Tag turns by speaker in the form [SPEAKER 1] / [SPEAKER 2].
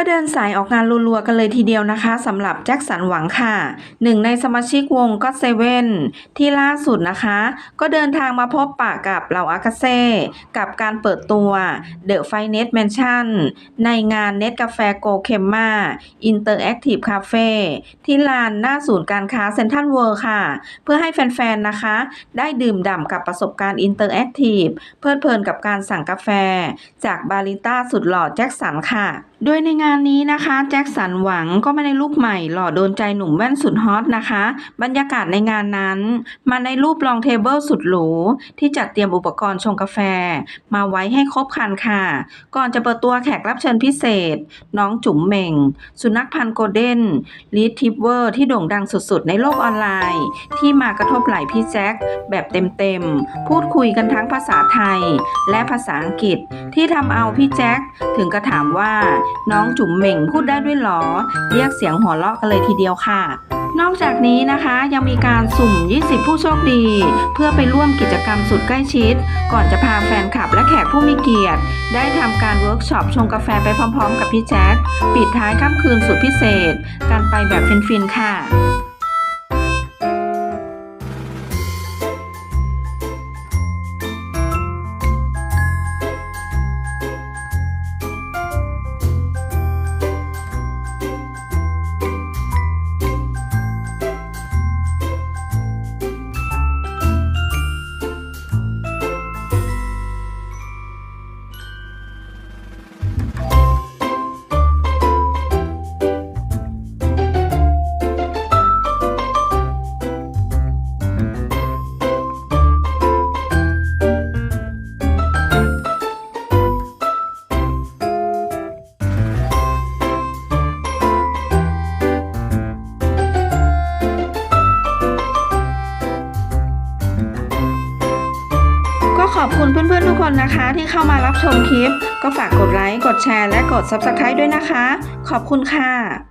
[SPEAKER 1] ก็เดินสายออกงานรัวๆกันเลยทีเดียวนะคะสำหรับแจ็คสันหวังค่ะ หนึ่งในสมาชิกวงก็เซเว่นที่ล่าสุดนะคะ ก็เดินทางมาพบปะกับเหล่าอากาเซ่กับการเปิดตัว The f i n e t Mansion ในงานเน็ตกาแฟโกเคมมาอินเตอร์แอคทีฟคาเฟ่ที่ลานหน้าศูนย์การค้าเซ็นทรัลเวิลด์ค่ะ เพื่อให้แฟนๆนะคะ ได้ดื่มด่ำกับประสบการณ์อินเตอร์แอคทีฟเพลิดเพลินกับการสั่งกาแฟ จากบาริต้าสุดหล่อแจ็คสันค่ะโดยในงานนี้นะคะแจ็คสันหวังก็มาในรูปใหม่หล่อโดนใจหนุ่มแว่นสุดฮอตนะคะ บรรยากาศในงานนั้น มาในรูปลองเทเบิลสุดหรูที่จัดเตรียมอุปกรณ์ชงกาแฟ มาไว้ให้ครบครันค่ะ ก่อนจะเปิดตัวแขกรับเชิญพิเศษ น้องจุ๋มเหม่ง สุนัขพันโกลเด้นลีดทิปเวอร์ที่โด่งดังสุดๆ ในโลกออนไลน์ ที่มากระทบไหล่พี่แจ็คแบบเต็มๆพูดคุยกันทั้งภาษาไทย และภาษาอังกฤษ ที่ทำเอาพี่แจ็คถึงกระถามว่าน้องจุ๋มเหม่งพูดได้ด้วยหรอ เรียกเสียงหัวเราะกันเลยทีเดียวค่ะนอกจากนี้นะคะยังมีการสุ่ม 20 ผู้โชคดี เพื่อไปร่วมกิจกรรมสุดใกล้ชิด ก่อนจะพาแฟนคลับและแขกผู้มีเกียรติ ได้ทำการเวิร์กช็อปชงกาแฟไปพร้อมๆ กับพี่แจ็ค ปิดท้ายค่ำคืนสุดพิเศษการไปแบบฟินๆ ค่ะ ขอบคุณเพื่อนๆทุกคนนะคะ ที่เข้ามารับชมคลิป ก็ฝากกดไลค์ กดแชร์ และกด Subscribe ด้วยนะคะ ขอบคุณค่ะ